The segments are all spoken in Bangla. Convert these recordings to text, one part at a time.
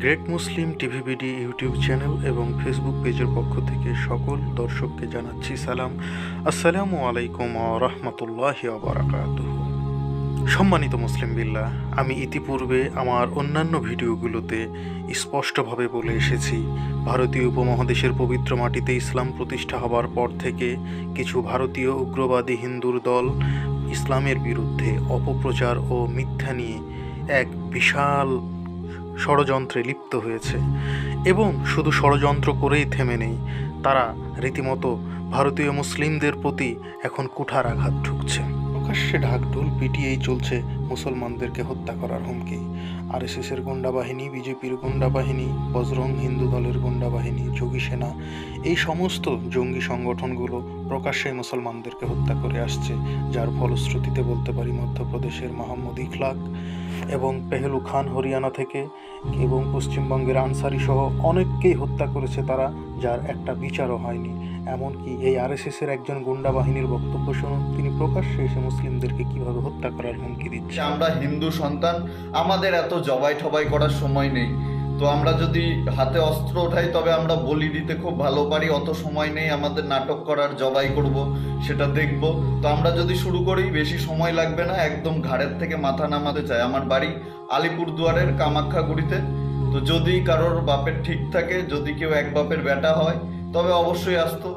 Great Muslim TVBD YouTube channel এবং ফেসবুক পেজের পক্ষ থেকে সকল দর্শককে জানাচ্ছি সালাম। আসসালামু আলাইকুম রাহমাতুল্লাহি ওয়া বারাকাতুহু। সম্মানিত মুসলিম বিল্লাহ, আমি ইতিপূর্বে আমার অন্যান্য ভিডিওগুলোতে স্পষ্টভাবে বলে এসেছি, ভারতীয় উপমহাদেশের পবিত্র মাটিতে ইসলাম প্রতিষ্ঠা হবার পর থেকে কিছু ভারতীয় উগ্রবাদী হিন্দুর দল ইসলামের বিরুদ্ধে অপপ্রচার ও মিথ্যা নিয়ে এক বিশাল ষড়যন্ত্রে লিপ্ত হয়েছে। এবং শুধু ষড়যন্ত্র করেই থেমে নেই, তারা রীতিমতো ভারতীয় মুসলিমদের প্রতি এখন কুঠার আঘাত ঠুকছে প্রকাশ্যে ঢাকঢোল পিটিয়েই চলছে মুসলমানদেরকে হত্যা করার হুমকি। আরএসএসের গুন্ডা বাহিনী বিজেপির গুন্ডা বাহিনী বজরং হিন্দু দলের গুন্ডা বাহিনী যোগী সেনা, এই সমস্ত জঙ্গি সংগঠনগুলো প্রকাশ্যে মুসলমানদেরকে হত্যা করে আসছে, যার ফলশ্রুতিতে বলতে পারি মধ্যপ্রদেশের মাহমুদ ইখলাক এবং পেহেলু খান হরিয়ানা থেকে এবং পশ্চিমবঙ্গের আনসারি সহ অনেককেই হত্যা করেছে তারা, যার একটা বিচারও হয়নি। এমনকি এই আরএসএসের একজন গুন্ডা বাহিনীর বক্তব্য শুনুন। তিনি প্রকাশ্যে এসে মুসলিমদেরকে কীভাবে হত্যা করার হুমকি দিচ্ছে আমরা হিন্দু সন্তান, আমাদের এত জবাই ঠবাই করার সময় নেই। তো আমরা যদি হাতে অস্ত্র ওঠাই তবে আমরা বলি দিতে খুব ভালো পারি, অত সময় নেই আমাদের নাটক করার, জবাই করব, সেটা দেখব। তো আমরা যদি শুরু করি, বেশি সময় লাগবে না, একদম ঘাড়ের থেকে মাথা নামাতে চাই। আমার বাড়ি আলিপুরদুয়ারের কামাখ্যাগুড়িতে তো যদি কারোর বাপের ঠিক থাকে, যদি কেউ এক বাপের বেটা হয় তবে অবশ্যই আসতো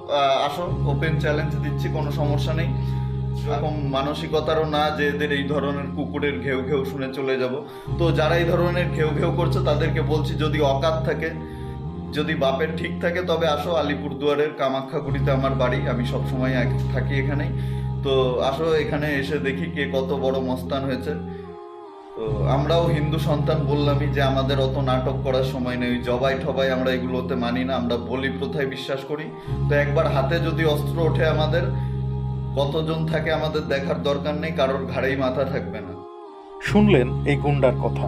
আসো ওপেন চ্যালেঞ্জ দিচ্ছি, কোনো সমস্যা নেই। এরকম মানসিকতারও না, যে এদের এই ধরনের কুকুরের ঘেউ ঘেউ শুনে চলে যাব। তো যারা এই ধরনের ঘেউ ঘেউ করছে, তাদেরকে বলছি, যদি অকাত থাকে, যদি বাপের ঠিক থাকে, তবে আসো আলিপুরদুয়ারের কামাখ্যাগুড়িতে আমার বাড়ি। আমি সবসময় থাকি এখানেই। তো আসো এখানে এসে দেখি কে কত বড় মস্তান হয়েছে। তো আমরাও হিন্দু সন্তান বললামই যে আমাদের অত নাটক করার সময় নেই, জবাই ঠবাই আমরা এগুলোতে মানি না, আমরা বলি প্রথায় বিশ্বাস করি। তো একবার হাতে যদি অস্ত্র ওঠে আমাদের, কতজন থাকে আমাদের দেখার দরকার নেই, কারোর ঘাড়েই মাথা থাকবে না। শুনলেন এই গুন্ডার কথা।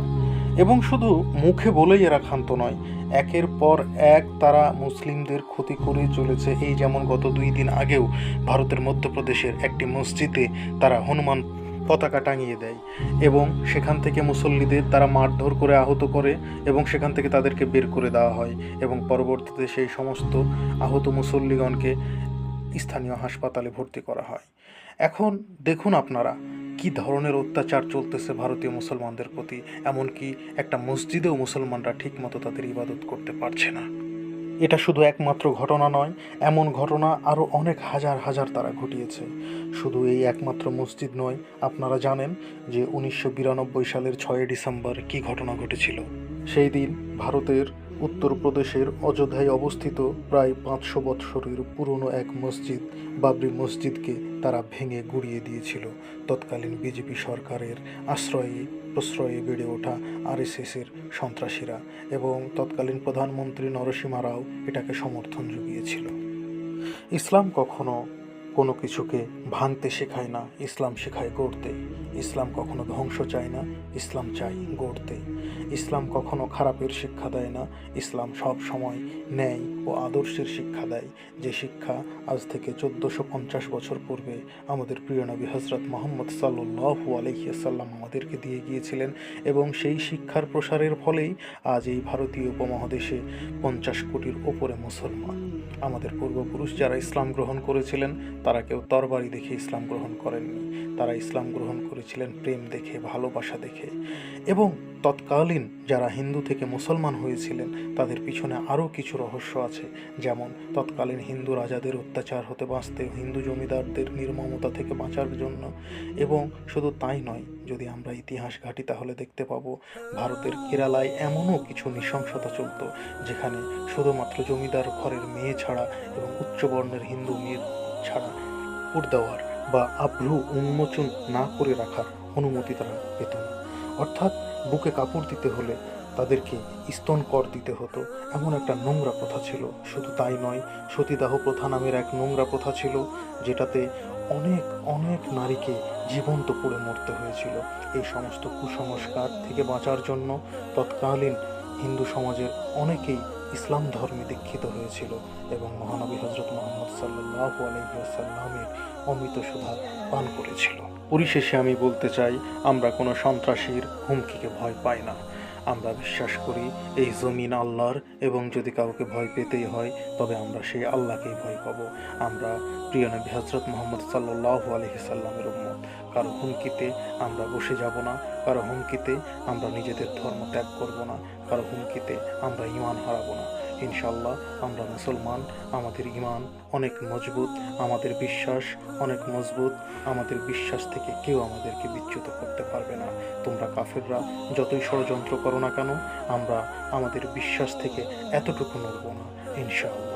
এবং শুধু মুখে বলেই এরা ক্ষান্ত নয়, একের পর এক তারা মুসলিমদের ক্ষতি করে চলেছে। এই যেমন গত দুই দিন আগেও ভারতের মধ্যপ্রদেশের একটি মসজিদে তারা হনুমান পতাকা টাঙিয়ে দেয় এবং সেখান থেকে মুসল্লিদের তারা মারধর করে আহত করে এবং সেখান থেকে তাদেরকে বের করে দেওয়া হয় এবং পরবর্তীতে সেই সমস্ত আহত মুসল্লিগণকে স্থানীয় হাসপাতালে ভর্তি করা হয়। এখন দেখুন আপনারা কি ধরনের অত্যাচার চলতেছে ভারতীয় মুসলমানদের প্রতি, এমনকি একটা মসজিদেও মুসলমানরা ঠিকমতো তাদের ইবাদত করতে পারছে না। এটা শুধু একমাত্র ঘটনা নয়, এমন ঘটনা আরও অনেক হাজার হাজার তারা ঘটিয়েছে। শুধু এই একমাত্র মসজিদ নয়, আপনারা জানেন যে উনিশশো বিরানব্বই সালের ছয় ডিসেম্বর কি ঘটনা ঘটেছিল। সেই দিন ভারতের উত্তরপ্রদেশের অযোধ্যায় অবস্থিত প্রায় পাঁচশো বৎসরের পুরনো এক মসজিদ, বাবরি মসজিদকে তারা ভেঙে গুড়িয়ে দিয়েছিল। তৎকালীন বিজেপি সরকারের আশ্রয়ে, প্রশ্রয়ে বেড়ে ওঠা আরএসএসের সন্ত্রাসীরা এবং তৎকালীন প্রধানমন্ত্রী নরসিমা রাও এটাকে সমর্থন জুগিয়েছিল। ইসলাম কখনো কোনো কিছুকে ভাঙতে শেখায় না, ইসলাম শেখায় গড়তে। ইসলাম কখনো ধ্বংস চায় না, ইসলাম চাই গড়তে। ইসলাম কখনো খারাপের শিক্ষা দেয় না, ইসলাম সব সময় ন্যায় ও আদর্শের শিক্ষা দেয়। যে শিক্ষা আজ থেকে চোদ্দোশো পঞ্চাশ বছর পূর্বে আমাদের প্রিয় নবী হজরত মোহাম্মদ সাল্লু আলহিয়াসাল্লাম আমাদেরকে দিয়ে গিয়েছিলেন এবং সেই শিক্ষার প্রসারের ফলেই আজ এই ভারতীয় উপমহাদেশে পঞ্চাশ কোটির ওপরে মুসলমান। আমাদের পূর্বপুরুষ যারা ইসলাম গ্রহণ করেছিলেন তারা কেউ তরবারি দেখে ইসলাম গ্রহণ করেননি। তারা ইসলাম গ্রহণ করেছিলেন প্রেম দেখে, ভালোবাসা দেখে। এবং তৎকালীন যারা হিন্দু থেকে মুসলমান হয়েছিলেন, তাদের পিছনে আরও কিছু রহস্য আছে। যেমন, তৎকালীন হিন্দু রাজাদের অত্যাচার হতে বাঁচতে হিন্দু জমিদারদের নির্মমতা থেকে বাঁচার জন্য। এবং শুধু তাই নয়, যদি আমরা ইতিহাস ঘাঁটি তাহলে দেখতে পাবো, ভারতের কেরালায় এমনও কিছু নৃশংসতা চলত, যেখানে শুধুমাত্র জমিদার ঘরের মেয়ে ছাড়া এবং উচ্চবর্ণের হিন্দু মেয়ে ছাড়া উট দেওয়ার বা আভ্রু উন্মোচন না করে রাখার অনুমতি তারা পেত না। অর্থাৎ বুকে কাপড় দিতে হলে তাদেরকে স্তন কর দিতে হতো। এমন একটা নোংরা প্রথা ছিল। শুধু তাই নয়, সতীদাহ প্রথা নামের এক নোংরা প্রথা ছিল, যেটাতে অনেক অনেক নারীকে জীবন্ত পুড়ে মরতে হয়েছিল। এই সমস্ত কুসংস্কার থেকে বাঁচার জন্য তৎকালীন হিন্দু সমাজের অনেকেই ইসলাম ধর্মে দীক্ষিত হয়েছিল এবং মহানবী হজরত মোহাম্মদ সাল্লাহ আলহিহাসাল্লামের অমৃত সুধা পান করেছিল। পরিশেষে আমি বলতে চাই, আমরা কোনো সন্ত্রাসীর হুমকিকে ভয় পাই না। আমরা বিশ্বাস করি, এই জমিন আল্লাহর এবং যদি কাউকে ভয় পেতেই হয়, তবে আমরা সেই আল্লাহকেই ভয় পাবো। আমরা প্রিয় নবী হজরত মোহাম্মদ সাল্লাহ আলহিসাল্লামের উম্মত। কারও হুমকিতে আমরা বসে যাব না, কারও হুমকিতে আমরা নিজেদের ধর্ম ত্যাগ করব না, কারও হুমকিতে আমরা ইমান হারাবো না। ইনশাল্লাহ আমরা মুসলমান, আমাদের ইমান অনেক মজবুত, আমাদের বিশ্বাস অনেক মজবুত, আমাদের বিশ্বাস থেকে কেউ আমাদেরকে বিচ্যুত করতে পারবে না। তোমরা কাফেররা, যতই ষড়যন্ত্র করো না কেন, আমরা আমাদের বিশ্বাস থেকে এতটুকু নড়ব না, ইনশাআল্লাহ।